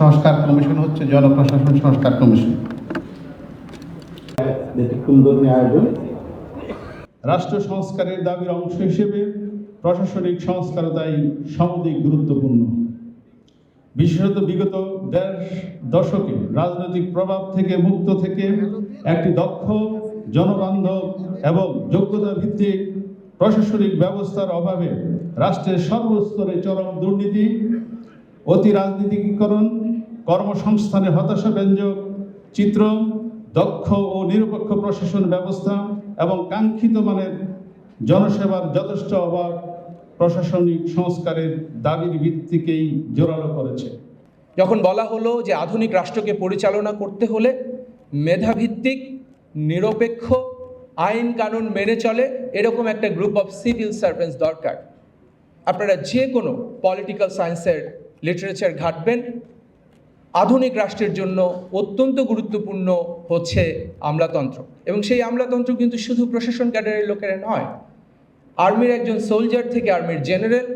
সংস্কার কমিশন হচ্ছে জনপ্রশাসন সংস্কার কমিশন। আয়োজন। রাষ্ট্র সংস্কারের দাবির অংশ হিসেবে প্রশাসনিক সংস্কার তাই সমধিক গুরুত্বপূর্ণ। বিশেষত বিগত দেড় দশকে রাজনৈতিক প্রভাব থেকে মুক্ত থেকে একটি দক্ষ জনবান্ধব এবং যোগ্যতা ভিত্তিক প্রশাসনিক ব্যবস্থার অভাবে রাষ্ট্রের সর্বস্তরে চরম দুর্নীতি অতি রাজনীতিকীকরণ কর্মসংস্থানের হতাশাব্যঞ্জক চিত্র দক্ষ ও নিরপেক্ষ প্রশাসন ব্যবস্থা এবং কাঙ্ক্ষিত মানের জনসেবার যথেষ্ট অভাব প্রশাসনিক সংস্কারের দাবির ভিত্তিকেই জোরালো করেছে। যখন বলা হলো যে আধুনিক রাষ্ট্রকে পরিচালনা করতে হলে মেধাভিত্তিক, নিরপেক্ষ, আইন কানুন মেনে চলে এরকম একটা গ্রুপ অফ সিভিল সার্ভেন্টস দরকার। আপনারা যে কোনো পলিটিক্যাল সায়েন্সের লিটারেচার ঘাটবেন আধুনিক রাষ্ট্রের জন্য অত্যন্ত গুরুত্বপূর্ণ হচ্ছে আমলাতন্ত্র। এবং সেই আমলাতন্ত্র কিন্তু শুধু প্রশাসন ক্যাডারের লোকেরা নয়, আর্মির একজন সোলজার থেকে আর্মির জেনারেল,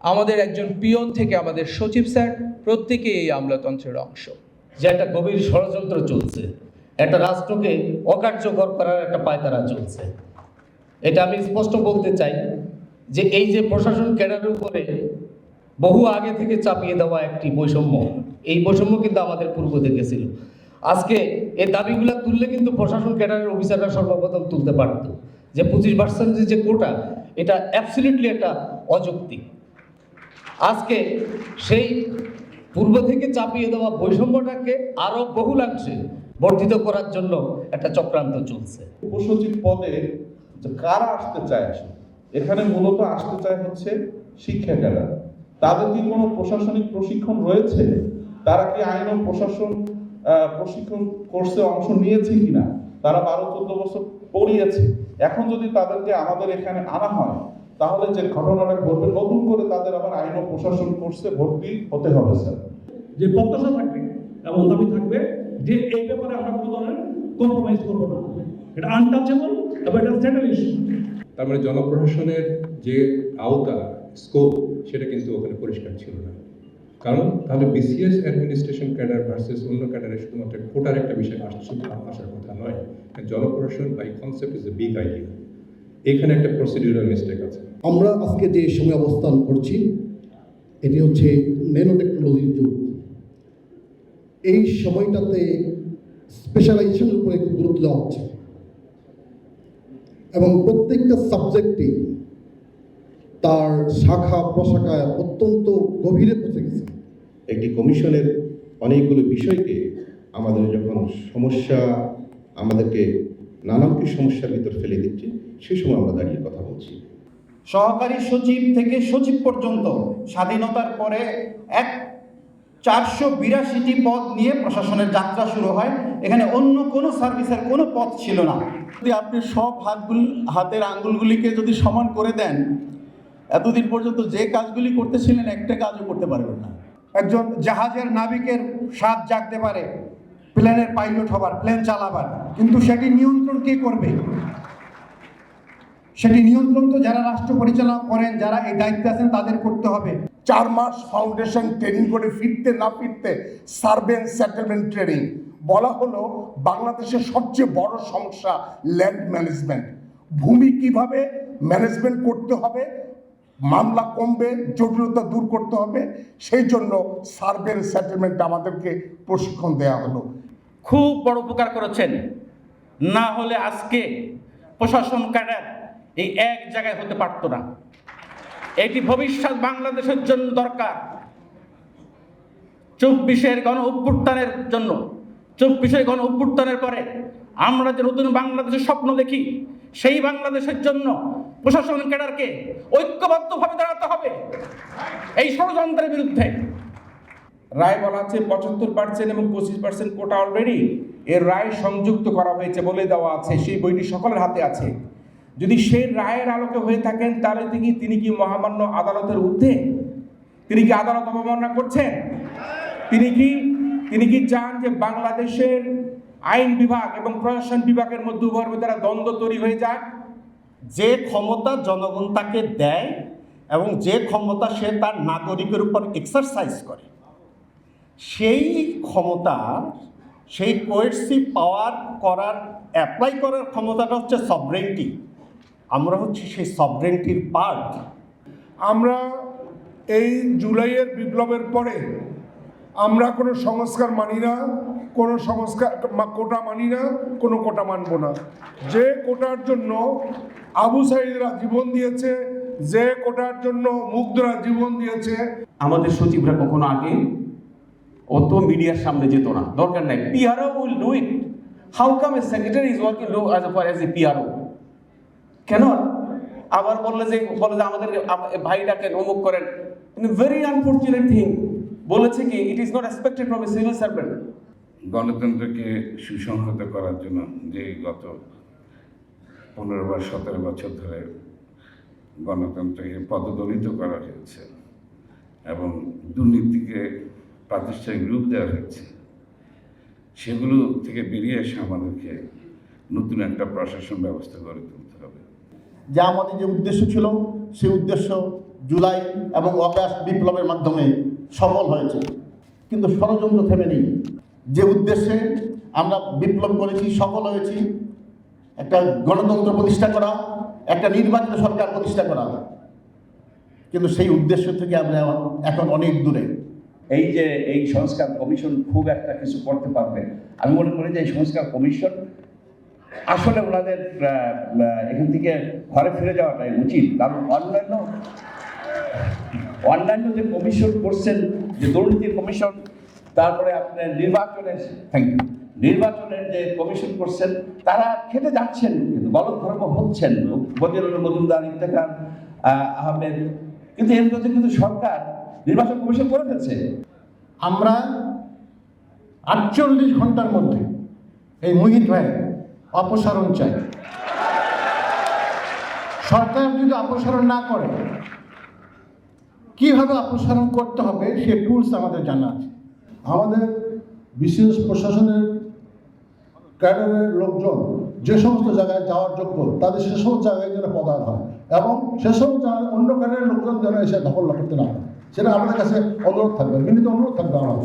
আমাদের একজন পিয়ন থেকে আমাদের সচিব স্যার, প্রত্যেকেই এই আমলাতন্ত্রের অংশ। যে একটা গভীর ষড়যন্ত্র চলছে, একটা রাষ্ট্রকে অকার্যকর করার একটা পায়তারা চলছে। এটা আমি স্পষ্ট বলতে চাই যে এই যে প্রশাসন ক্যাডারের উপরে বহু আগে থেকে চাপিয়ে দেওয়া একটি বৈষম্য। এই বৈষম্য কিন্তু আমাদের পূর্ব থেকে ছিল। আজকে এই দাবিগুলো তুললে কিন্তু প্রশাসন, ক্যাডারের অফিসাররা সর্বপ্রথম তুলতে পারতো যে পঁচিশ পার্সেন্টের যে কোটা, এটা অ্যাবসলিউটলি একটা অযৌক্তিক। আজকে সেই পূর্ব থেকে চাপিয়ে দেওয়া বৈষম্যটাকে আরও বহুলাংশে বর্ধিত করার জন্য একটা চক্রান্ত চলছে। উপসচিব পদে কারা আসতে চায় আসলে? এখানে মূলত আসতে চায় হচ্ছে শিক্ষা ক্যাডার। তাদের কি কোনো প্রশাসনিক প্রশিক্ষণ রয়েছে? তারা কি আইন ও প্রশাসন প্রশিক্ষণ কোর্সে অংশ নিয়েছে কিনা? তারা বারো চোদ্দ বছর পড়িয়েছে। এখন যদি তাদেরকে আমাদের এখানে আনা হয় তাহলে যে ঘটনাটা ঘটবে নতুন করে তাদের আবার আইন ও প্রশাসন কোর্সে ভর্তি হতে হবে স্যার। যে প্রত্যাশা থাকবে এবং দাবি থাকবে যে এই ব্যাপারে আমরা কোনো ধরনের কম্প্রোমাইজ করব না। এটা আনটাচেবল এবং এটা সেটেল ইস্যু তার মানে জনপ্রশাসনের যে আওতা স্কোপ সেটা কিন্তু ওখানে পরিষ্কার ছিল না। কারণ তাহলে বিসিএস অ্যাডমিনিস্ট্রেশন ক্যাডার ভার্সেস অন্য ক্যাডারে শুধুমাত্র কোটার একটা বিষয় আসছে আসার কথা নয়, জনপ্রশাসন by concept is a big idea এখানে একটা প্রসিডিউরাল মিস্টেক আছে। আমরা আজকে যে সময় অবস্থান করছি, এটি হচ্ছে ন্যানো টেকনোলজির যুগ। এই সময়টাতে স্পেশালাইজেশনের উপরে গুরুত্ব দেওয়া হচ্ছে। এবং প্রত্যেকটা সাবজেক্টে তার শাখা প্রশাখায় অত্যন্ত গভীরে পৌঁছে গেছে। একটি কমিশনের অনেকগুলো বিষয়কে আমাদের যখন সমস্যা আমাদেরকে নানামুখী সমস্যার ভিতর ফেলে দিচ্ছে সেই সময় আমরা দাঁড়িয়ে কথা বলছি। সহকারী সচিব থেকে সচিব পর্যন্ত স্বাধীনতার পরে এক চারশো বিরাশিটি পদ নিয়ে প্রশাসনের যাত্রা শুরু হয়। এখানে অন্য কোনো সার্ভিসের কোনো পদ ছিল না। যদি আপনি সব হাতগুলি হাতের আঙ্গুলগুলিকে যদি সমান করে দেন এতদিন পর্যন্ত যে কাজগুলি করতেছিলেন একটা কাজও করতে পারবেন না। একজন জাহাজের নাবিকের স্বাদ জাগতে পারে প্লেনের পাইলট হবার প্লেন চালাবার কিন্তু সেটি নিয়ন্ত্রণ কে করবে? সেটি নিয়ন্ত্রণ তো যারা রাষ্ট্র পরিচালনা করেন যারা এই দায়িত্বে আছেন তাদের করতে হবে। চার মাস ফাউন্ডেশন ট্রেনিং করে ফিরতে না ফিরতে সার্ভেন্ট সেটেলমেন্ট ট্রেনিং বলা হলো বাংলাদেশের সবচেয়ে বড় সমস্যা ল্যান্ড ম্যানেজমেন্ট ভূমি কীভাবে ম্যানেজমেন্ট করতে হবে মামলা কমবে, জটিলতা দূর করতে হবে। সেই জন্য সার্ভেন্ট সেটেলমেন্ট আমাদেরকে প্রশিক্ষণ দেওয়া হলো। খুব বড় উপকার করেছেন। না হলে আজকে প্রশাসন ক্যাডার এই এক জায়গায় হতে পারতো না। এটি ভবিষ্যৎ বাংলাদেশের জন্য দরকার। চব্বিশের গণ অভ্যুত্থানের জন্য, চব্বিশের গণ অভ্যুত্থানের পরে আমরা যে নতুন বাংলাদেশের স্বপ্ন দেখি, সেই বাংলাদেশের জন্য প্রশাসন ক্যাডারকে ঐক্যবদ্ধভাবে দাঁড়াতে হবে। এই ষড়যন্ত্রের বিরুদ্ধে। রায় বলা আছে পঁচাত্তর পার্সেন্ট এবং পঁচিশ পার্সেন্ট কোটা অলরেডি এর রায় সংযুক্ত করা হয়েছে বলে দেওয়া আছে, সেই বইটি সকলের হাতে আছে। যদি সেই রায়ের আলোকে হয়ে থাকেন, তাহলে তিনি তিনি কি মহামান্য আদালতের ঊর্ধ্বে? তিনি কি আদালত অবমাননা করছেন? তিনি কি তিনি কি চান যে বাংলাদেশের আইন বিভাগ এবং প্রশাসন বিভাগের মধ্যে উভয়ের মধ্যে দ্বন্দ্ব তৈরি হয়ে যাক? যে ক্ষমতা জনগণ তাকে দেয় এবং যে ক্ষমতা সে তার নাগরিকের উপর এক্সারসাইজ করে, সেই ক্ষমতা, সেই কোয়েটসি পাওয়ার করার অ্যাপ্লাই করার ক্ষমতাটা হচ্ছে সবরেন্টি আমরা হচ্ছে সেই সবরেন্টির পার্ট আমরা এই জুলাইয়ের বিপ্লবের পরে আমরা কোনো সংস্কার মানি না, কোনো সংস্কার কোটা মানি না, কোনো কোটা মানব না। যে কোটার জন্য আবু সাইদরা জীবন দিয়েছে যে কোটার জন্য মুগ্ধরা জীবন দিয়েছে। আমাদের সচিবরা কখনো আগে অত মিডিয়ার সামনে যেত না। দরকার নাই PRO will do it how come a secretary is working low as far as a PRO কেন? আবার বললে যে বলে যে আমাদের আম- ভাইটাকে অমুক করেন। ভেরি আনফর্চুনেট থিং বলেছে কি it is not expected from a civil servant গণতন্ত্রকে সুসংহত করার জন্য যে গত পনেরো বা সতেরো বছর ধরে গণতন্ত্রকে পদদলিত করা হয়েছে এবং দুর্নীতিকে প্রাতিষ্ঠানিক রূপ দেওয়া হয়েছে। সেগুলো থেকে বেরিয়ে এসে আমাদেরকে নতুন একটা প্রশাসন ব্যবস্থা গড়ে তুলতে হবে। যে আমাদের যে উদ্দেশ্য ছিল, সেই উদ্দেশ্য জুলাই এবং অগাস্ট বিপ্লবের মাধ্যমে সফল হয়েছে। কিন্তু ষড়যন্ত্র থেমে নেই। যে উদ্দেশ্যে আমরা বিপ্লব করেছি, সফল হয়েছি একটা গণতন্ত্র প্রতিষ্ঠা করা, একটা নির্বাচিত সরকার প্রতিষ্ঠা করা। কিন্তু সেই উদ্দেশ্য থেকে আমরা এখন অনেক দূরে। এই যে এই সংস্কার কমিশন খুব একটা কিছু করতে পারবে, আমি মনে করি যে এই সংস্কার কমিশন আসলে ওনাদের এখান থেকে ঘরে ফিরে যাওয়াটাই উচিত। কারণ অন্যান্য অন্যান্য যে কমিশন করছেন, যে দুর্নীতি কমিশন, তারপরে আপনার নির্বাচনের থ্যাংক ইউ নির্বাচনের যে কমিশন করছেন তারা খেতে যাচ্ছেন কিন্তু গলধর্ম হচ্ছেন। বদিরুল মজুমদার আহ, আহমেদ কিন্তু এর মধ্যে কিন্তু সরকার নির্বাচন কমিশন করে ফেলছে। আমরা আটচল্লিশ ঘণ্টার মধ্যে এই মুহিত ভাই অপসারণ চাই। সরকার যদি অপসারণ না করে কীভাবে অপসারণ করতে হবে সে টুলস আমাদের জানা আছে। আমাদের বিশেষ প্রশাসনের ক্যাডারের লোকজন যে সমস্ত জায়গায় যাওয়ার যোগ্য, তাদের সে সমস্ত জায়গায় যেন প্রদান হয় এবং সেসব জায়গায় অন্য ক্যাডারের লোকজন যেন এসে দখল করতে না পারে। সেটা আমাদের কাছে অনুরোধ থাকবে, বিনীত অনুরোধ থাকবে আমার।